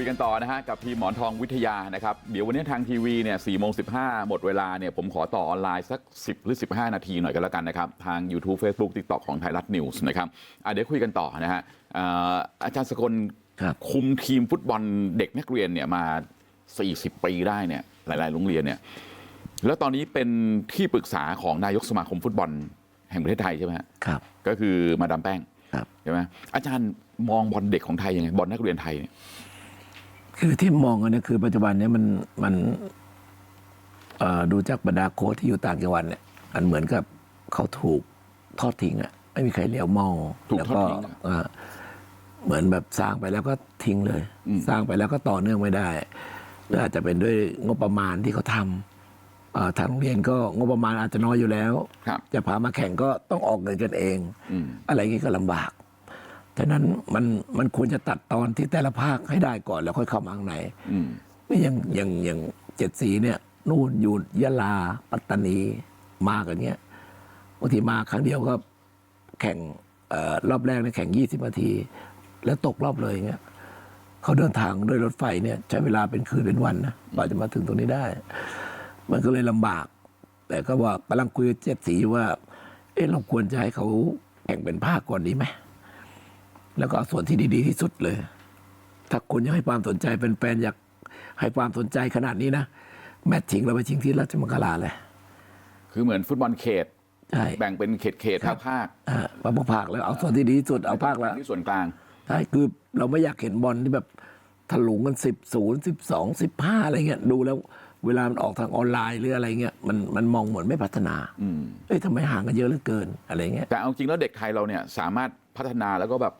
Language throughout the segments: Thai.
คุยกันต่อนะฮะกับทีมหมอนทองวิทยานะครับเดี๋ยววันนี้ทางทีวีเนี่ยสี่โมงสิหมดเวลาเนี่ยผมขอต่อออนไลน์สัก 10 หรือ 15 นาทีหน่อยกันแล้วกันนะครับ ทาง YouTube Facebook TikTok ของไทยรัฐนิวส์นะครับอะเดี๋ยวคุยกันต่อนะฮะอ่าอาจารย์สกลครับคุมทีมฟุตบอลเด็กนักเรียนเนี่ยมา 40 ปีได้เนี่ยหลาย ๆ โรงเรียนเนี่ยแล้วตอนนี้เป็นที่ปรึกษาของนายกสมาคมฟุตบอลแห่งประเทศไทยใช่ไหมฮะครับ ก็คือมาดามแป้งครับใช่ไหมอาจารย์มองบอลเด็กของไทยยังไงบอลนักเรียนไทยเนี่ย คือที่มองกันเนี่ยคือปัจจุบันเนี้มันมันเอ่อดูจากบรรดาโค้ชที่อยู่ต่างจังหวัดเนี่ยมันเหมือนกับเขาถูกทอดทิ้งอะไม่มีใครเลี้ยวมองถูกแล้วทอดก็ทิ้งอะอ่าเหมือนแบบสร้างไปแล้วก็ทิ้งเลยอืมสร้างไปแล้วก็ต่อเนื่องไม่ได้หรืออาจจะเป็นด้วยงบประมาณที่เขาทำอ่าทางโรงเรียนก็งบประมาณอาจจะน้อยอยู่แล้วครับจะพามาแข่งก็ต้องออกเงินกันเองอืมอะไรอย่างนี้ก็ลำบาก ฉะนั้นมันมันควรจะตัดตอนที่แต่ละภาคให้ได้ก่อนแล้วค่อยเข้ามาข้างในอืมไม่อย่างอย่างอย่างเจ็ดสีเนี่ย นู่นอยู่ยะลาปัตตานีมากันเนี้ยบางทีมาครั้งเดียวก็แข่งเออรอบแรกเนี่ยแข่งยี่สิบนาที แล้วตกรอบเลยอย่างเงี้ยเขาเดินทางด้วยรถไฟเนี่ย ใช้เวลาเป็นคืนเป็นวันนะกว่าจะมาถึงตรงนี้ได้ มันก็เลยลำบาก แต่ก็ว่ากำลังคุยกับเจ็ดสีอยู่ว่า เอ๊ะเราควรจะให้เขาแข่งเป็นภาคก่อนดีไหม แล้วก็เอาส่วนที่ดี ๆ ที่สุดเลย ถ้าคุณยังให้ความสนใจเป็นแฟนๆอยากให้ความสนใจขนาดนี้นะแมตช์ชิงเราไปชิงที่ราชมังคลาเลย คือเหมือนฟุตบอลเขตใช่แบ่งเป็นเขตเขตภาคภาคอ่ามาภาคแล้วเอาส่วนที่ดีที่สุดเอาภาคละที่ส่วนกลางใช่คือเราไม่อยากเห็นบอลที่แบบถลุงกันสิบศูนย์สิบสองสิบห้าอะไรเงี้ยดูแล้วเวลามันออกทางออนไลน์หรืออะไรเงี้ยมันมันมองเหมือนไม่พัฒนาอืมเอ้ยทำไมห่างกันเยอะเหลือเกินอะไรเงี้ยแต่เอาจริงแล้วเด็กไทยเราเนี่ยสามารถพัฒนาแล้วก็แบบ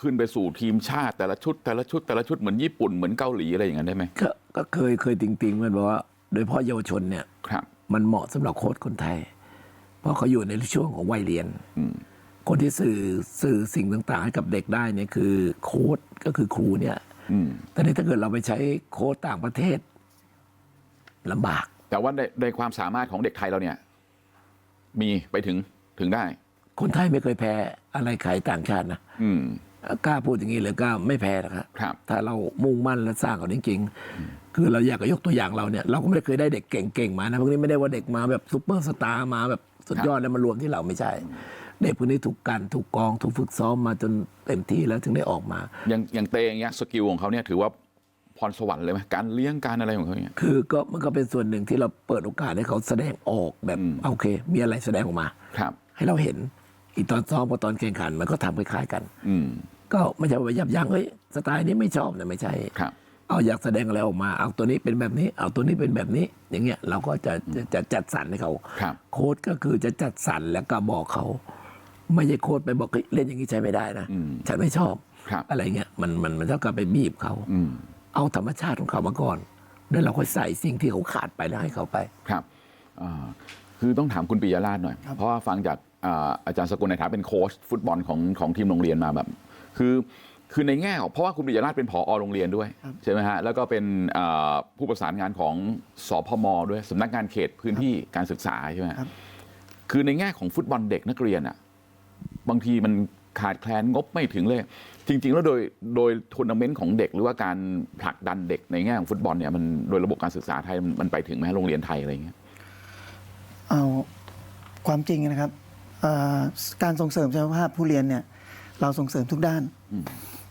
ขึ้นไปสู่ทีมชาติแต่ละชุดแต่ละชุดแต่ละชุดเหมือนญี่ปุ่นเหมือนเกาหลีอะไรอย่างนั้นได้ไหมก็ก็เคยเคยติงติงๆมันบอกว่า โดยเฉพาะเยาวชนเนี่ยครับมันเหมาะสำหรับโค้ชคนไทย เพราะเขาอยู่ในช่วงของวัยเรียนอืมคนที่สื่อสื่อสิ่งต่างๆให้กับเด็กได้เนี่ยคือโค้ชก็คือครูเนี่ยอืมแต่นี่ถ้าเกิดเราไปใช้โค้ชต่างประเทศลำบาก แต่ว่าในในความสามารถของเด็กไทยเราเนี่ย มีไปถึงถึงได้ คนไทยไม่เคยแพ้อะไรใครต่างชาตินะอืม กล้าพูดอย่างนี้เลยกล้าไม่แพ้นะครับครับ ถ้าเรามุ่งมั่นและสร้างเขาจริงๆ คือเราอยากจะยกตัวอย่างเราเนี่ย เราก็ไม่ได้เคยได้เด็กเก่งๆมานะพวกนี้ไม่ได้ว่าเด็กมาแบบซุปเปอร์สตาร์มาแบบสุดยอดแล้วมารวมที่เราไม่ใช่ เด็กพวกนี้ถูกกันถูกกองถูกฝึกซ้อมมาจนเต็มที่แล้วถึงได้ออกมา อย่างอย่างเตอย่างเงี้ยสกิลของเขาเนี่ยถือว่าพรสวรรค์เลยไหมการเลี้ยงการอะไรของเขาเนี่ยคือก็มันก็เป็นส่วนหนึ่งที่เราเปิดโอกาสให้เขาแสดงออกแบบอืมโอเค มีอะไรแสดงออกมาครับ ให้เราเห็น อีตอนซ้อมพอตอนแข่งขันมันก็ทำคล้ายๆกัน อืม ก็ไม่ใช่ว่ายับยั้งเฮ้ยสไตล์นี้ไม่ชอบเนี่ยไม่ใช่ ครับ เอาอยากแสดงอะไรออกมาเอาตัวนี้เป็นแบบนี้ เอาตัวนี้เป็นแบบนี้ อย่างเงี้ยเราก็จะจะจะจัดสรรให้เขาครับ โค้ดก็คือจะจัดสรรแล้วก็บอกเขา ไม่ใช่โค้ดไปบอกเฮ้ยเล่นอย่างนี้ใช้ไม่ได้นะอืม ฉันไม่ชอบ ครับ อะไรเงี้ยมันมันมันเท่ากับไปบีบเขา อืม เอาธรรมชาติของเขามาก่อน แล้วเราค่อยใส่สิ่งที่เขาขาดไปแล้วให้เขาไป ครับอ่าคือต้องถามคุณปิยราชหน่อย เพราะว่าฟังจาก อ่าอาจารย์สกุลในฐานะเป็นโค้ชฟุตบอลของของทีมโรงเรียนมาแบบคือคือในแง่ของเพราะว่าคุณปิยราชเป็นผอโรงเรียนด้วยใช่ไหมฮะแล้วก็เป็นอ่าผู้ประสานงานของสพมด้วยสำนักงานเขตพื้นที่การศึกษาใช่ไหมครับคือในแง่ของฟุตบอลเด็กนักเรียนอะบางทีมันขาดแคลนงบไม่ถึงเลย จริง ๆ แล้วโดยโดยทัวร์นาเมนต์ของเด็ก หรือว่าการผลักดันเด็กในแง่ของฟุตบอลเนี่ยมันโดยระบบการศึกษาไทยมันมันไปถึงไหมฮะโรงเรียนไทยอะไรอย่างเงี้ยเอาความจริงนะครับเอ่อ การส่งเสริมศักยภาพผู้เรียนเนี่ยเราส่งเสริมทุกด้าน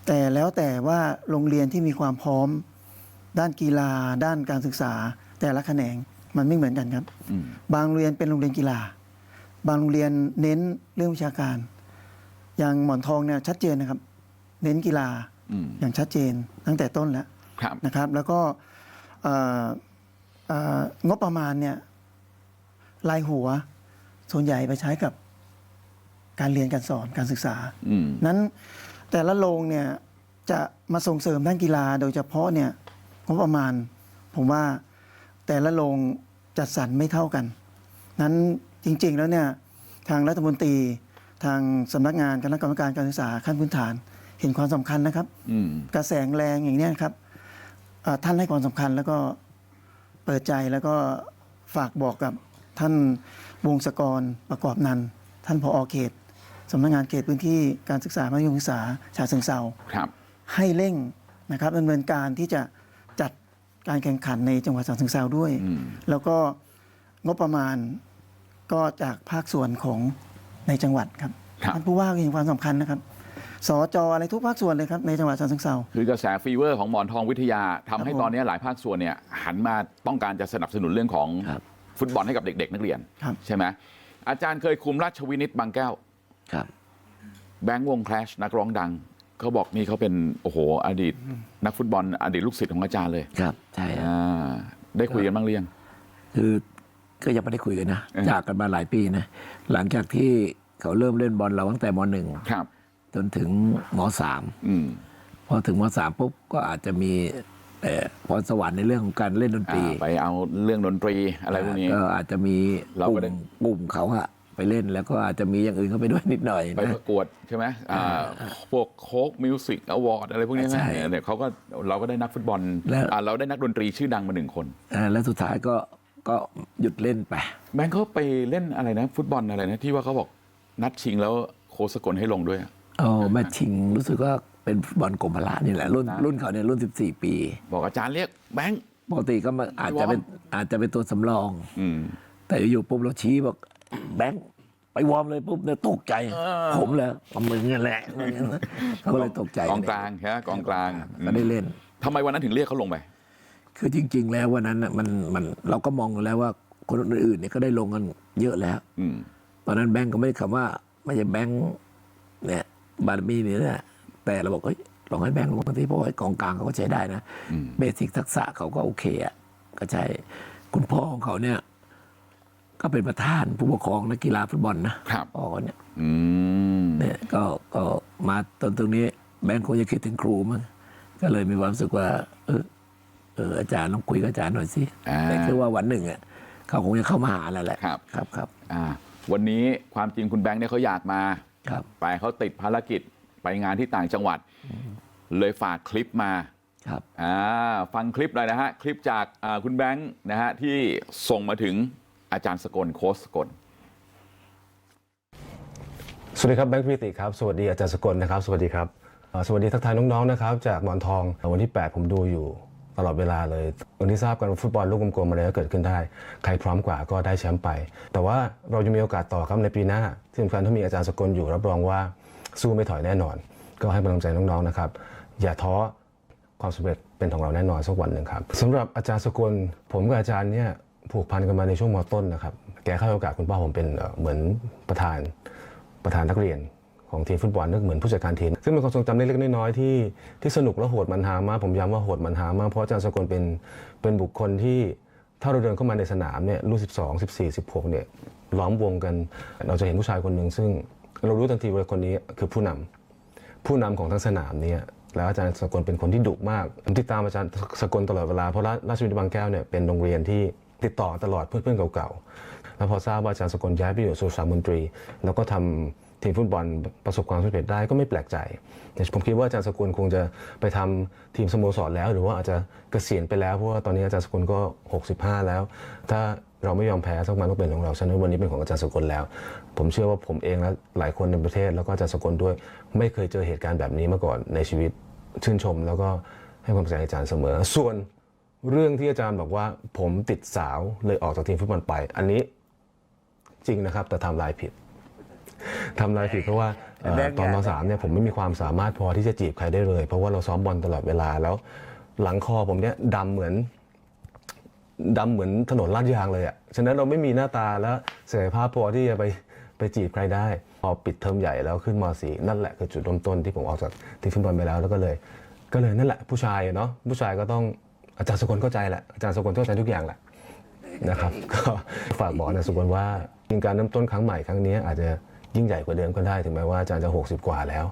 แต่แล้วแต่ว่าโรงเรียนที่มีความพร้อม ด้านกีฬา ด้านการศึกษา แต่ละแขนงมันไม่เหมือนกันครับอืมบางโรงเรียนเป็นโรงเรียนกีฬา บางโรงเรียนเน้นเรื่องวิชาการ อย่างหมอนทองเนี่ยชัดเจนนะครับ เน้นกีฬาอืมอย่างชัดเจนตั้งแต่ต้นแล้วครับนะครับ แล้วก็เอ่อเอ่องบประมาณเนี่ยรายหัวส่วนใหญ่ไปใช้กับ การเรียนการสอนการศึกษาอืมนั้นแต่ละโรงเนี่ยจะมาส่งเสริมด้านกีฬาโดยเฉพาะเนี่ยงบประมาณ ผมว่าแต่ละโรงจัดสรรไม่เท่ากัน นั้นจริง ๆ แล้วเนี่ยทางรัฐมนตรีทางสำนักงานคณะกรรมการการศึกษาขั้นพื้นฐาน เห็นความสำคัญนะครับอืมกระแสแรงอย่างเนี้ยครับเอ่อท่านให้ความสำคัญแล้วก็เปิดใจแล้วก็ฝากบอกกับท่านวงศกรประกอบนันท์ท่านผอเขต สำนักงานเขตพื้นที่การศึกษามัธยมศึกษาชาเชิงเซาครับให้เร่งนะครับดำเนินการที่จะจัดการแข่งขันในจังหวัดฉะเชิงเทราด้วยอืมแล้วก็งบประมาณก็จากภาคส่วนของในจังหวัดครับครับท่านผู้ว่าก็เห็นความสำคัญนะครับสจอะไรทุกภาคส่วนเลยครับในจังหวัดฉะเชิงเทราคือกระแสฟีเวอร์ของหมอนทองวิทยาทำให้ครับผมตอนนี้หลายภาคส่วนเนี่ยหันมาต้องการจะสนับสนุนเรื่องของครับฟุตบอลให้กับเด็ก ๆ นักเรียนครับใช่ไหมอาจารย์เคยคุมราชวินิตบางแก้วครับ แบงค์วงแคลชนักร้องดังเขาบอกนี่เขาเป็นโอ้โหอดีตนักฟุตบอลอดีตลูกศิษย์ของอาจารย์เลยครับใช่ครับอ่าได้คุยกันบ้างหรือยังคือก็ยังไม่ได้คุยกันนะเออจากกันมาหลายปีนะหลังจากที่เขาเริ่มเล่นบอลเราตั้งแต่มหนึ่งครับจนถึงมสามอืมพอถึงมสามปุ๊บก็อาจจะมีเอ่อพรสวรรค์ในเรื่องของการเล่นดนตรีอ่าไปเอาเรื่องดนตรีอะไรพวกนี้ก็อาจจะมีเรากก็ลุ่ได้มกลุ่มเขาอะ ไปเล่นแล้วก็อาจจะมีอย่างอื่นเข้าไปด้วยนิดหน่อยไปนะประกวดใช่ไหมอ่าพวกโค้กมิวสิกอวอร์ดอะไรพวกนี้ใช่นะเนี่ยเขาก็เราก็ได้นักฟุตบอลแล้วอ่าเราได้นักดนตรีชื่อดังมาหนึ่งคนอ่าแล้วสุดท้ายก็ก็หยุดเล่นไปแบงค์เขาไปเล่นอะไรนะ ฟุตบอลอะไรนะที่ว่าเขาบอกนัดชิงแล้วโค้ชสกลให้ลงด้วยอะเอาแมตช์ชิงรู้สึกว่าเป็นฟุตบอลกรมพละนี่แหละรุ่นนะรุ่นเขาเนี่ยรุ่น 14 ปี บอกอาจารย์เรียกแบงค์ปกติก็มาอาจจะเป็นอาจจะเป็นตัวสำรองอืมแต่อยู่ๆปุ๊บเราชี้บอก แบงค์ไปวอร์มเลยปุ๊บเนี่ยตกใจ ผมเลยเอามึงนั่นแหละเขาก็เลยตกใจกองกลางใช่ไหมกองกลางก็ได้เล่นทำไมวันนั้นถึงเรียกเขาลงไป คือจริง ๆ แล้ววันนั้นน่ะมันมันเราก็มองแล้วว่าคนอื่นๆเนี่ยก็ได้ลงกันเยอะแล้วอืมตอนนั้นแบงก์ก็ไม่ได้คำว่า ไม่ใช่แบงก์เนี่ยบารมีนี่แหละแต่เราบอกเฮ้ยลองให้แบงก์ลงมาที่เพราะว่ากองกลางเขาก็ใช้ได้นะอืมเบสิกทักษะเขาก็โอเคอะก็ใช่คุณพ่อของเขาเนี่ย ก็เป็นประธานผู้ปกครองนักกีฬาฟุตบอลนะครับ พ่อเขาเนี่ยอืมเนี่ยก็ก็มาตอนตรงนี้แบงก์คงจะคิดถึงครูมั้งก็เลยมีความรู้สึกว่า เออเอออาจารย์ลองคุยกับอาจารย์หน่อยสิอ่า แต่คือว่าวันหนึ่งอะเขาคงจะเข้ามาหาแล้วแหละครับ ครับครับอ่าวันนี้ความจริงคุณแบงค์เนี่ยเขาอยากมา ครับ แต่เขาติดภารกิจไปงานที่ต่างจังหวัด เลยฝากคลิปมาครับ อ่าฟังคลิปเลยนะฮะ คลิปจากอ่าคุณแบงค์นะฮะที่ส่งมาถึง อาจารย์สกลโค้ชสกลสวัสดีครับแบงค์พิติครับ สวัสดีอาจารย์สกลนะครับ สวัสดีครับสวัสดีทักทายน้องๆนะครับ จากหมอนทองวันที่ 8 ผมดูอยู่ตลอดเวลาเลยวันที่ทราบกันฟุตบอลลูกกลมๆอะไรก็เกิดขึ้นได้ ใครพร้อมกว่าก็ได้แชมป์ไป แต่ว่าเรายังมีโอกาสต่อครับในปีหน้า ที่สำคัญถ้ามีอาจารย์สกลอยู่รับรองว่าสู้ไม่ถอยแน่นอน ก็ให้กำลังใจน้องๆนะครับ อย่าท้อความสำเร็จเป็นของเราแน่นอนสักวันหนึ่งครับสำหรับอาจารย์สกลผมกับอาจารย์เนี่ย ผูกพันกันมาในช่วงมต้นนะครับ แกให้โอกาสคุณพ่อผมเป็นเหมือนประธานประธานนักเรียนของทีมฟุตบอลนึกเหมือนผู้จัดการทีมซึ่งเป็นความทรงจำเล็กๆน้อยๆที่ที่สนุกและโหดมันหามากผมย้ำว่าโหดมันหามากเพราะอาจารย์สกลเป็นเป็นบุคคลที่ถ้าเราเดินเข้ามาในสนามเนี่ยรุ่น12 14 16เนี่ยล้อมวงกันเราจะเห็นผู้ชายคนหนึ่งซึ่งเรารู้ทันทีว่าคนนี้คือผู้นำผู้นำของทั้งสนามเนี่ยแล้วอาจารย์สกลเป็นคนที่ดุมากผมติดตามอาจารย์สกลตลอดเวลาเพราะราราชวิทยาลัยบางแก้วเนี่ยเป็นโรงเรียนที่ ติดต่อตลอดเพื่อนๆเก่าๆ แล้วพอทราบว่าอาจารย์สกลย้ายไปอยู่สู่สามมนตรี แล้วก็ทำทีมฟุตบอลประสบความสำเร็จได้ก็ไม่แปลกใจผมคิดว่าอาจารย์สกุลคงจะไปทำทีมสโมสรแล้ว หรือว่าอาจจะเกษียณไปแล้วเพราะว่าตอนนี้อาจารย์สกุลก็ 65 แล้ว ถ้าเราไม่ยอมแพ้สักวันต้องเป็นของเราฉะนั้นวันนี้เป็นของอาจารย์สกุลแล้ว ผมเชื่อว่าผมเองและหลายคนในประเทศ แล้วก็อาจารย์สกุลด้วย ไม่เคยเจอเหตุการณ์แบบนี้มาก่อนในชีวิตชื่นชม แล้วก็ให้ความสนใจอาจารย์เสมอส่วน เรื่องที่อาจารย์บอกว่าผมติดสาวเลยออกจากทีมฟุตบอลไป อันนี้จริงนะครับ แต่ทำลายผิดทำลายผิดเพราะว่าเอ่อแบงค์ตอนใหญ่มสามเนี่ยผมไม่มีความสามารถพอที่จะจีบใครได้เลย เพราะว่าเราซ้อมบอลตลอดเวลาแล้ว หลังคอผมเนี่ยดำเหมือนดำเหมือนถนนลาดยางเลยอะ่ะฉะนั้นเราไม่มีหน้าตาและศักยภาพพอที่จะไปไปจีบใครได้ พอปิดเทอมใหญ่แล้วขึ้นม .4 นั่นแหละคือจุดเริ่มต้นที่ผมออกจากทีมฟุตบอลไปแล้วแล้วก็เลย ก็เลยนั่นแหละผู้ชายอะเนาะผู้ชายก็ต้อง อาจารย์สกลเข้าใจแหละอาจารย์สกลเข้าใจทุกอย่างแหละนะครับ ก็ฝากบอกอาจารย์สกลว่าการเริ่มต้นครั้งใหม่ครั้งนี้อาจจะยิ่งใหญ่กว่าเดิมก็ได้ถึงแม้ว่าอาจารย์จะ 60 กว่าแล้ว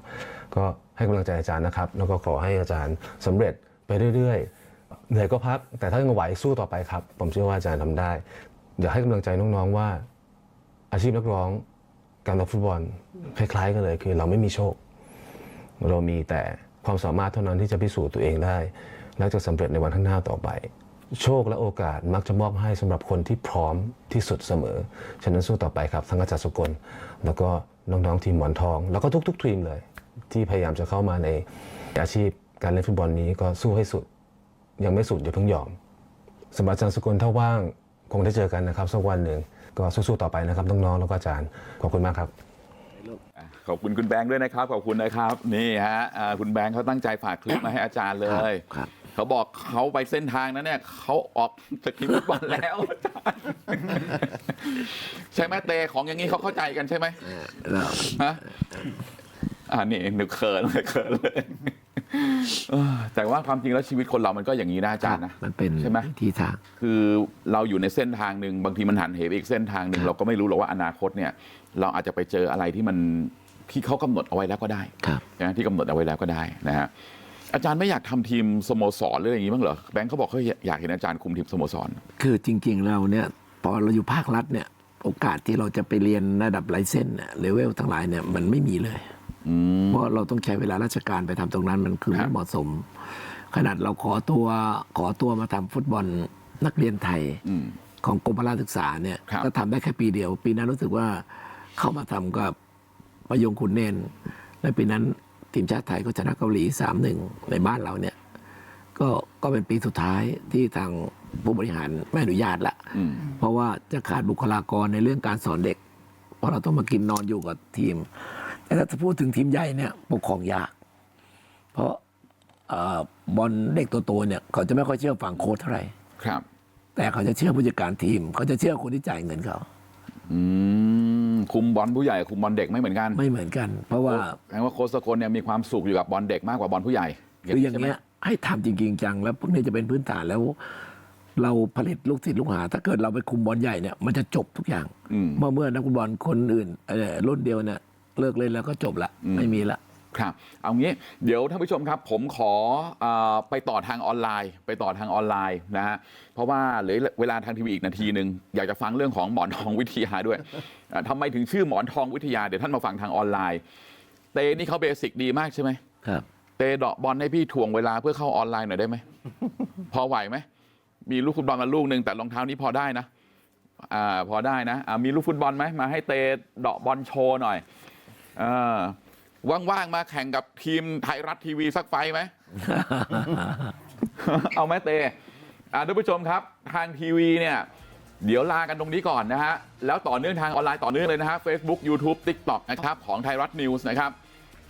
ก็ให้กำลังใจอาจารย์นะครับ แล้วก็ขอให้อาจารย์สำเร็จไปเรื่อยๆเหนื่อยก็พัก แต่ถ้ายังไหวสู้ต่อไปครับ ผมเชื่อว่าอาจารย์ทำได้อยากให้กำลังใจน้องๆว่า อาชีพนักร้องการรับฟุตบอลคล้าย ๆ กันเลย คือเราไม่มีโชค เรามีแต่ความสามารถเท่านั้นที่จะพิสูจน์ตัวเองได้ และจะสำเร็จในวันข้างหน้าต่อไป โชคและโอกาสมักจะมอบให้สำหรับคนที่พร้อมที่สุดเสมอ ฉะนั้นสู้ต่อไปครับ ทั้งอาจารย์สกล แล้วก็น้องๆทีมหมอนทอง แล้วก็ทุกๆทีมเลย ที่พยายามจะเข้ามาในอาชีพการเล่นฟุตบอลนี้ก็สู้ให้สุด ยังไม่สุดอย่าเพิ่งยอมสำหรับอาจารย์สกุลถ้าว่างคงได้เจอกันนะครับสักวันหนึ่งก็สู้ๆต่อไปนะครับน้องๆแล้วก็อาจารย์ขอบคุณมากครับขอบคุณคุณแบงค์ด้วยนะครับ ขอบคุณนะครับ นี่ฮะอ่าคุณแบงค์เขาตั้งใจฝากคลิปมาให้อาจารย์เลยครับ เขาบอกเขาไปเส้นทางนั้นเนี่ยเขาออกจากทีมฟุตบอลแล้วอาจารย์ใช่ไหมเตของอย่างนี้เขาเข้าใจกันใช่ไหมแล้วฮะอ่านี่นึกเขินเลยเขินเลยเออแต่ว่าความจริงแล้วชีวิตคนเรามันก็อย่างนี้นะอาจารย์นะมันเป็นใช่ไหมวิธีทางคือเราอยู่ในเส้นทางหนึ่งบางทีมันหันเหไปอีกเส้นทางหนึ่งเราก็ไม่รู้หรอกว่าอนาคตเนี่ย เราอาจจะไปเจออะไรที่มันที่เขากำหนดเอาไว้แล้วก็ได้ครับนะที่กำหนดเอาไว้แล้วก็ได้นะฮะ อาจารย์ไม่อยากทำทีมสโมสรหรืออะไรอย่างนี้บ้างเหรอแบงค์เขาบอกเขาอยากเห็นอาจารย์คุมทีมสโมสร คือจริง ๆ เราเนี่ยพอเราอยู่ภาครัฐเนี่ย โอกาสที่เราจะไปเรียนระดับไลเซนส์เลเวลทั้งหลายเนี่ยมันไม่มีเลยอืมเพราะเราต้องใช้เวลาราชการไปทำตรงนั้นมันคือครัไม่บเหมาะสม ขนาดเราขอตัวขอตัวมาทำฟุตบอลนักเรียนไทยอืมของกรมพละศึกษาเนี่ยครับก็ทำได้แค่ปีเดียว ปีนั้นรู้สึกว่าเข้ามาทำกับประยงขุนเนนและปีนั้น ทีมชาติไทยก็ชนะเกาหลีสามหนึ่งในบ้านเราเนี่ยก็ก็เป็นปีสุดท้ายที่ทางผู้บริหารไม่อนุญาตละอืมเพราะว่าจะขาดบุคลากรในเรื่องการสอนเด็ก เพราะเราต้องมากินนอนอยู่กับทีม แต่ถ้าจะพูดถึงทีมใหญ่เนี่ยปกครองยาก เพราะเอ่อบอลเด็กโตๆเนี่ยเขาจะไม่ค่อยเชื่อฝั่งโค้ชเท่าไหร่ครับ แต่เขาจะเชื่อผู้จัดการทีม เขาจะเชื่อคนที่จ่ายเงินเขา อืม คุมบอลผู้ใหญ่กับคุมบอลเด็กไม่เหมือนกันไม่เหมือนกัน เพราะว่าแปลว่าโค้ชสกลเนี่ยมีความสุขอยู่กับบอลเด็กมากกว่าบอลผู้ใหญ่คืออย่างใช่ไหมเงี้ยให้ทำจริง ๆ จังแล้วพวกนี้จะเป็นพื้นฐานแล้ว เราผลิตลูกศิษย์ลูกหา ถ้าเกิดเราไปคุมบอลใหญ่เนี่ยมันจะจบทุกอย่างอืมเมื่อเมื่อนักฟุตบอลคนอื่นเอ่อรุ่นเดียวเนี่ยเลิกเล่นแล้วก็จบละอืมไม่มีละ ครับเอางี้เดี๋ยวท่านผู้ชมครับผมขออาไปต่อทางออนไลน์ ไปต่อทางออนไลน์นะฮะเพราะว่าเหลือเวลาทางทีวีอีกนาทีหนึ่งอยากจะฟังเรื่องของหมอนทองวิทยาด้วยอ่าทำไมถึงชื่อหมอนทองวิทยาเดี๋ยวท่านมาฟังทางออนไลน์ เตนี่เขาเบสิกดีมากใช่ไหมครับ เตะเดาะบอลให้พี่ถ่วงเวลาเพื่อเข้าออนไลน์หน่อยได้ไหมพอไหวไหมมีลูกฟุตบอลมาลูกหนึ่งแต่รองเท้านี้พอได้นะอ่าพอได้นะอ่ามีลูกฟุตบอลไหมมาให้เตะเดาะบอลโชว์หน่อยอ่า ว่างๆมาแข่งกับทีมไทยรัฐทีวีสักไฟไหมเอาไหมเตอ่าท่านผู้ชมครับทางทีวีเนี่ยเดี๋ยวลากันตรงนี้ก่อนนะฮะ แล้วต่อเนื่องทางออนไลน์ต่อเนื่องเลยนะฮะ Facebook YouTube TikTok นะครับของไทยรัฐนิวส์นะครับ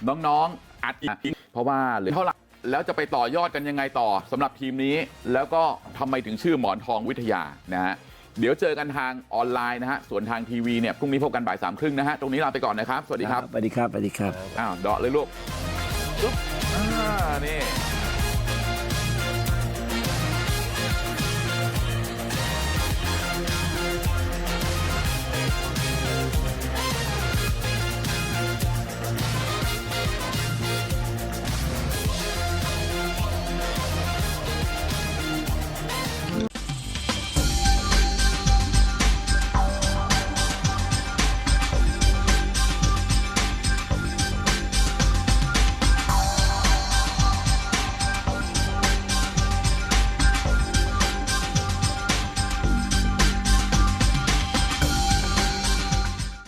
น้องๆอัดอีก เพราะว่าเหลือเท่าไหร่แล้วจะไปต่อยอดกันยังไงต่อสำหรับทีมนี้ แล้วก็ทำไมถึงชื่อหมอนทองวิทยานะฮะ เดี๋ยวเจอกันทางออนไลน์นะฮะส่วนทางทีวีเนี่ยพรุ่งนี้พบกันบ่ายสามครึ่งนะฮะตรงนี้ลาไปก่อนนะครับ สวัสดีครับสวัสดีครับสวัสดีครับอ้าวเดาะเลยลูกปุ๊บอ่านี่